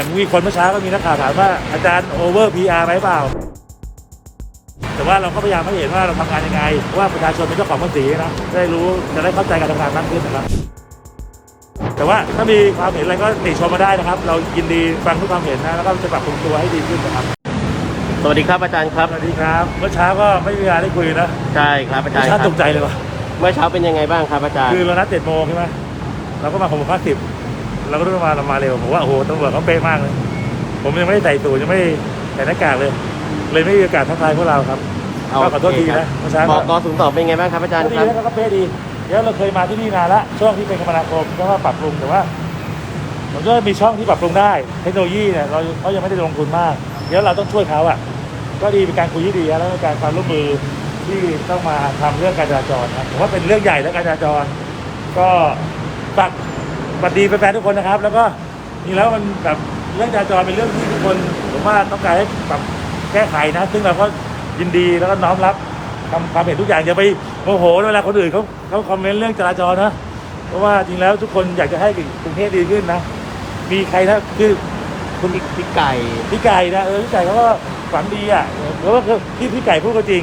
อย่างมีคนเมื่อเช้าก็มีนักข่าวถามว่าอาจารย์โอเวอร์พีอาร์ไหมเปล่า แต่ว่าเราก็พยายามให้เห็นว่าเราทำงานยังไงเพราะว่าประชาชนเป็นเจ้าของภาษีนะจะได้รู้จะได้เข้าใจการทำงานมากขึ้นนะครับ แต่ว่าถ้ามีความเห็นอะไรก็ติชมมาได้นะครับ เรายินดีฟังทุกความเห็นนะแล้วก็จะปรับปรุงตัวให้ดีขึ้นนะครับสวัสดีครับอาจารย์ครับ สวัสดีครับเมื่อเช้าก็ไม่มีเวลาได้คุยนะใช่ครับอาจารเมื่อย์เช้าครับตกใจเลยว่ะเมื่อเช้าเป็นยังไงบ้างครับอาจารย์ คือเรานัดเจ็ดโมงใช่ไหมเราก็มาหกโมงห้าสิบ เราก็รู้ว่าเรามาเร็วผมว่าโอ้โหตำรวจเขาเป๊ะมากเลย ผมยังไม่ได้ใส่สูทยังไม่ได้ใส่หน้ากากเลย เลยไม่มีโอกาสทักทายพวกเราครับก็ขอโทษทีนะเมื่อเช้าบก็กศูนย์สองเป็นยังไงบ้างครับอาจารย์ก็คดีรับแล้วก็เป๊ะดีเดี๋ยวเราเคยมาที่นี่นานละช่วงที่เป็นคมนาคมก็ว่าปรับปรุงแต่ว่ามันก็มีช่องที่ปรับปรุงได้ เทคโนโลยีเนี่ยเราเขายังไม่ได้ลงทุนมาก เดี๋ยวเราต้องช่วยเขาอะ ก็ดีเป็นการคุยที่ดีแล้วก็การความร่วมมือที่ต้องมาทำเรื่องการจราจรนะผมว่าเป็นเรื่องใหญ่แล้วการจราจร ก็ฝาก สวัสดีแฟนๆทุกคนนะครับ แล้วก็จริงแล้วมันแบบเรื่องจราจรเป็นเรื่องที่ทุกคนผมว่าต้องการให้ปรับแก้ไขนะ ซึ่งเราก็ยินดีแล้วก็น้อมรับทำความเห็นทุกอย่างอย่าไปโมโหเวลาคนอื่นเขาเขาคอมเมนต์เรื่องจราจรนะเพราะว่าจริงแล้วทุกคนอยากจะให้กรุงเทพดีขึ้นนะ มีใครนะคือคุณพี่ไก่พี่ไก่นะเออพี่ไก่เขาก็ฝันดีอะแล้วก็คือที่พี่ไก่พูดก็จริง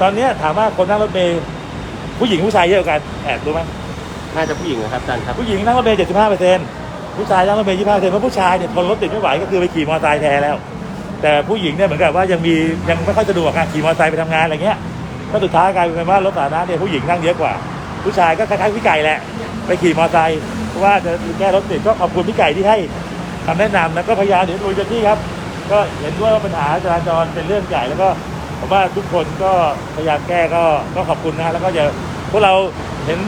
ตอนเนี้ยถามว่าคนนั่งรถเมล์ผู้หญิงผู้ชายเยอะกว่ากันแอบรู้ไหม น่าจะผู้หญิงนะครับอาจารย์ครับผู้หญิงนั่งรถเมล์75เปอร์เซ็นต์ผู้ชายนั่งรถเมล์25เปอร์เซ็นต์เพราะผู้ชายเนี่ยทนรถติดไม่ไหวก็คือไปขี่มอเตอร์ไซค์แทนแล้ว แต่ผู้หญิงเนี่ยเหมือนกับว่ายังมียังไม่ค่อยสะดวกการขี่มอเตอร์ไซค์ไปทำงานอะไรเงี้ยก็สุดท้ายกลายเป็นว่ารถสาธารณะเนี่ยผู้หญิงนั่งเยอะกว่า ผู้ชายก็คล้ายๆพี่ไก่แหละไปขี่มอเตอร์ไซค์เพราะว่าจะแก้รถติดก็ขอบคุณพี่ไก่ที่ให้คำแนะนำแล้วก็พยายามเดี๋ยวดูเจ้าที่ครับ ก็เห็นด้วยว่าปัญหาจราจรเป็นเรื่องใหญ่แล้วก็ผมว่าทุกคนก็พยายามแก้ก็ก็ขอบคุณนะฮะแล้วก็อย่าพวกเราเห็น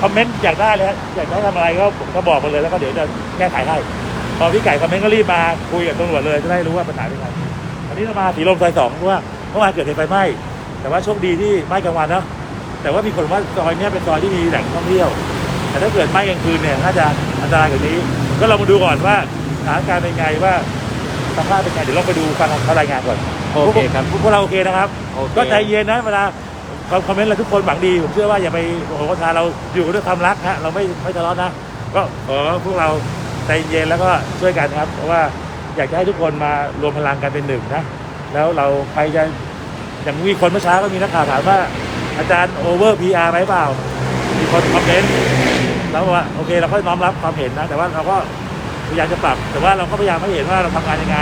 คอมเมนต์อยากได้เลยฮะอยากให้ทำอะไรก็ก็บอกมาเลยแล้วก็เดี๋ยวจะแก้ไขให้พอพี่ไก่คอมเมนต์ก็รีบมาคุยกับตำรวจเลยจะได้รู้ว่าปัญหาเป็นไงวันนี้เรามาสีลมซอยสองเพราะว่าเมื่อวานเกิดเหตุไฟไหม้แต่ว่าโชคดีที่ไหม้กลางวันเนาะแต่ว่ามีคนว่าซอยเนี้ยเป็นซอยที่มีแหล่งท่องเที่ยว แต่ถ้าเกิดไหม้กลางคืนเนี่ยน่าจะอันตรายกว่านี้ ก็เรามาดูก่อนว่าสถานการณ์เป็นไงว่าสภาพเป็นไงเดี๋ยวเราไปดูฟังเขารายงานก่อนโอเคครับพวกพวกเราโอเคนะครับโอเคก็ใจเย็นนะเวลา คอมเมนต์อะไรทุกคนหวังดีผมเชื่อว่าอย่าไปโอ้โหทาเราอยู่กันด้วยความรักฮะเราไม่ไม่ทะเลาะนะ ก็ขอพวกเราใจเย็นแล้วก็ช่วยกันครับ เพราะว่าอยากจะให้ทุกคนมารวมพลังกันเป็นหนึ่งนะแล้วเราใครจะอย่างมีคนเมื่อเช้าก็มีนักข่าวถามว่า อาจารย์โอเวอร์พีอาร์ไหมเปล่า มีคนคอมเมนต์แล้วว่าโอเคเราก็น้อมรับความเห็นนะ แต่ว่าเราก็พยายามจะปรับ แต่ว่าเราก็พยายามให้เห็นว่าเราทำงานยังไง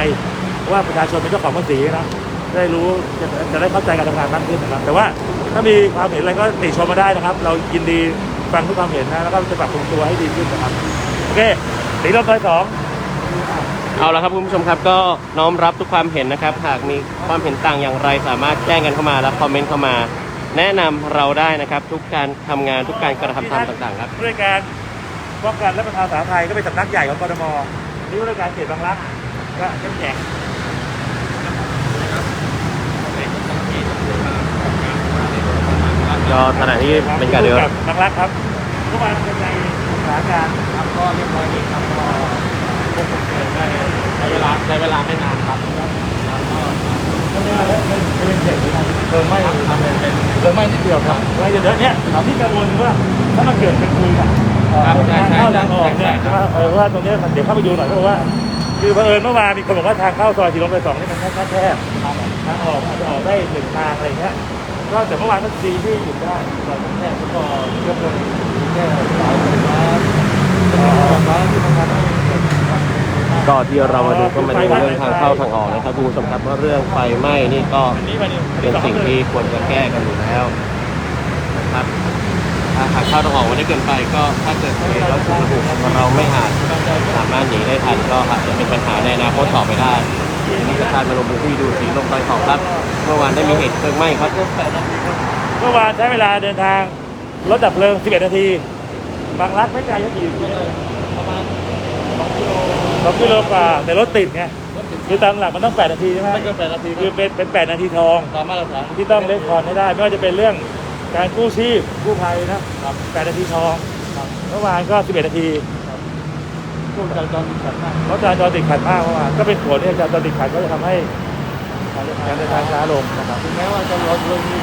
เพราะว่าประชาชนเป็นเจ้าของภาษีนะ ได้รู้จะจะได้เข้าใจการทำงานมากขึ้นนะครับ แต่ว่าถ้ามีความเห็นอะไรก็ติชมมาได้นะครับ เรายินดีฟังทุกความเห็นนะแล้วก็จะปรับปรุงตัวให้ดีขึ้นนะครับโอเคสีลมซอยสองเอาละครับคุณผู้ชมครับก็น้อมรับทุกความเห็นนะครับ หากมีความเห็นต่างอย่างไรสามารถแจ้งกันเข้ามาและคอมเมนต์เข้ามา แนะนำเราได้นะครับ ทุกการทำงานทุกการกระทำตามต่างๆครับด้วยการป้องกันและบรรเทาสาธารณภัยก็เป็นสำนักใหญ่ของกรทมนี่ด้วยการเขตบางรักก็เข้มแข็ง ก็ขณะที่เป็นการเดินบางรักครับเมื่อวานเป็นไงสถานการณ์ครับก็เรียบร้อยดีครับก็ควบคุมเพลิงได้ใช้เวลาใช้เวลาไม่นานครับแล้วก็ไม่ได้แล้วไม่ไม่เป็นเขตเลยนะเพลิงไหม้ทำเป็นเป็นเพลิงไหม้นิดเดียวครับไหม้เยอะๆเนี่ยที่กังวลว่าถ้ามันเกิดเป็นคืนอะครับใช่ทางใช่เข้าใช่ทางออกเนี่ยใช่ใช่ไหมเออว่าตรงเนี้ยมันเดี๋ยวเข้าไปดูหน่อยเพราะว่าคือบังเอิญเมื่อวานมีคนบอกว่าทางเข้าซอยสีลมซอยสองนี่มันแค่แคบทางออกอาจจะออกได้หนึ่งทางอะไรเงี้ย ก็แต่เมื่อวานก็ดีที่หยุดได้ซอยแคบแล้วก็ยกเลิกแค่สายไฟฟ้าต่อฟ้าที่ทำงานก็ที่เรามาดูก็มาดูเรื่องทางเข้าทางออกนะครับคุณผู้ชมครับว่าเรื่องไฟไหม้นี่ก็เป็นสิ่งที่ควรจะแก้กันอยู่แล้วนะครับถ้าหากเข้าทางออกวันนี้เกินไปก็ถ้าเกิดเหตุแล้วถูกระบุเราไม่อาจสามารถหนีได้ทันก็อาจจะเป็นปัญหาในอนาคตต่อไปได้ วันนี้ประชาชนมาลงพื้นที่ดูสีลมซอยสองครับ เมื่อวานได้มีเหตุเพลิงไหม้ครับเมื่อวานใช้เวลาเดินทางรถดับเพลิง 11 นาที บางรักไม่ไกลก็กี่กิโลประมาณ2กิโลสองกิโลกว่าแต่รถติดไงรถติดคือตามหลักมันต้อง 8 นาทีใช่ไหมไม่เกิน8นาทีคือเป็นเป็น 8 นาทีทองตามมาตรฐานที่ต้องเล่นคอนให้ได้ ไม่ว่าจะเป็นเรื่องการกู้ชีพกู้ภัยนะครับ8นาทีทองครับเมื่อวานก็ 11 นาที ช่วงจราจรติดขัดมากเพราะจราจรติดขัดมากเมื่อวานก็เป็นผลที่จราจรติดขัดก็จะทำให้การเดินทางเดินทางช้าลงนะครับถึงแม้ว่าจะรอเรื่องนี้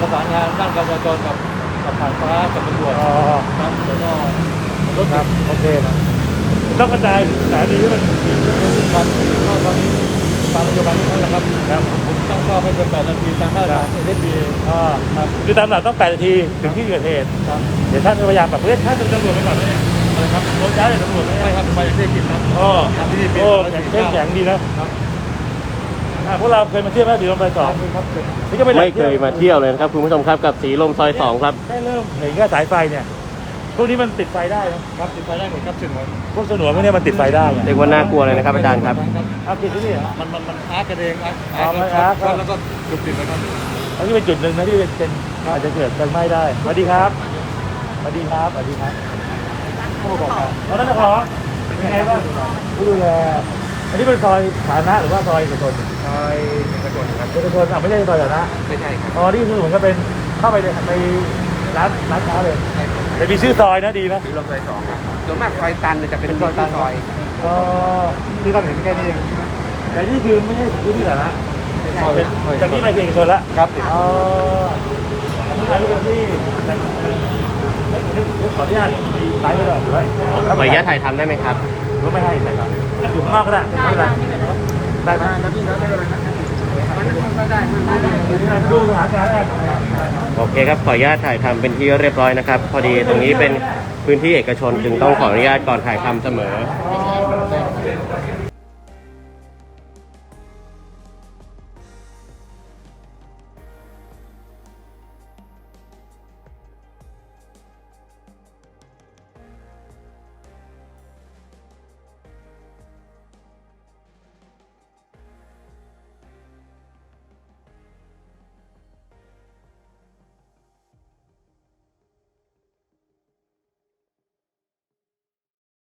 ประสานงานด้านการจราจรกับกับผ่านฟ้ากับตำรวจอ๋อครับแล้วก็รถคติรัดบโอเคนะต้องกระจายสถานีที่มันมีเครื่องมือครับก็ตอนนี้ตามนโยบายที่เขานะครับครับผมตั้งเป้าไม่เกิน8นาทีตามมาตรฐานเอสบีอ่าครับคือตามหลักต้อง8นาทีถึงที่เกิดเหตุครับเดี๋ยวท่านพยายามแบบเฮ้ยท่านเป็นตำรวจไปก่อนไหมเนี่ย อะไรครับรถย้ายเลยตำรวจไหมไม่เนี่ยครับไปเทศกิจครับอ๋อครับที่นี่เป็นโอ้ร้อยแข็สี่งสิบแข็งเก้าแข็งดีนะอ่าพวกเราเคยมาเที่ยวไหมสีลมไฟสองครับเป็นนี่ก็เป็นแหล่ไม่งเคยมาเที่ยวเลยนะครับคุณผู้ชมครับกับสีลมซอยสองครับได้เริ่มเห็นแค่สายไฟเนี่ยพวกนี้มันติดไฟได้นะครับติดไฟได้หมดครับถึงหมดพวกสนวนพวกเนี้ยมันติดไฟได้ไงเรียกว่าน่ากลัวเลยนะครับอาจารย์ครับเอาติดที่นี่เหรอมันมันมันอาร์ตกันเองอาร์ตอ๋อมันคอารัร์บตครับแล้วก็จุดติดนะครับอันนี้เป็นจุดหนึ่งนะที่เป็นอาจจะเกิดไฟไหม้ได้สวัสดีครับสวัสดีครับสวัสดีครับ ผู้ประกอบการตอนนั้นจะขอเป็นไงบ้างผู้ดูแลอันนี้เป็นซอยสาธารณะหรือว่าซอยเอกชนซอยเอกชนครับเอกชนอะไม่ใช่ซอยสาธารณะไม่ใช่ครับอ๋อนี่คือเหมือนกับเป็นเข้าไปในในร้านร้านค้าเลยแต่มีชื่อซอยนะดีนะสีลมซอยสองครับส่วนมากซอยตันเนี่ยจะเป็นซอยตันซอยอ๋อที่เราเห็นแค่นี้เองแต่นี่คือไม่ใช่พื้นที่สาธารณะซอยเป็นจากนี้ไปเป็นเอกชนละครับอ๋ออันนี้อันนี้เป็นที่ ขออนุญาตสายไปหน่อยไว้ขออนุญาตถ่ายทำได้ไหมครับรู้ไม่ให้ใช่ครับอยู่ข้างนอกก็ได้ไม่เป็นไรได้ไหมแล้วพี่แล้วได้เลยนะมันได้มันได้ดูสถานการณ์แรกโอเคครับขออนุญาตถ่ายทำเป็นที่เรียบร้อยนะครับ พอดีตรงนี้เป็นพื้นที่เอกชนจึงต้องขออนุญาตก่อนถ่ายทำเสมอ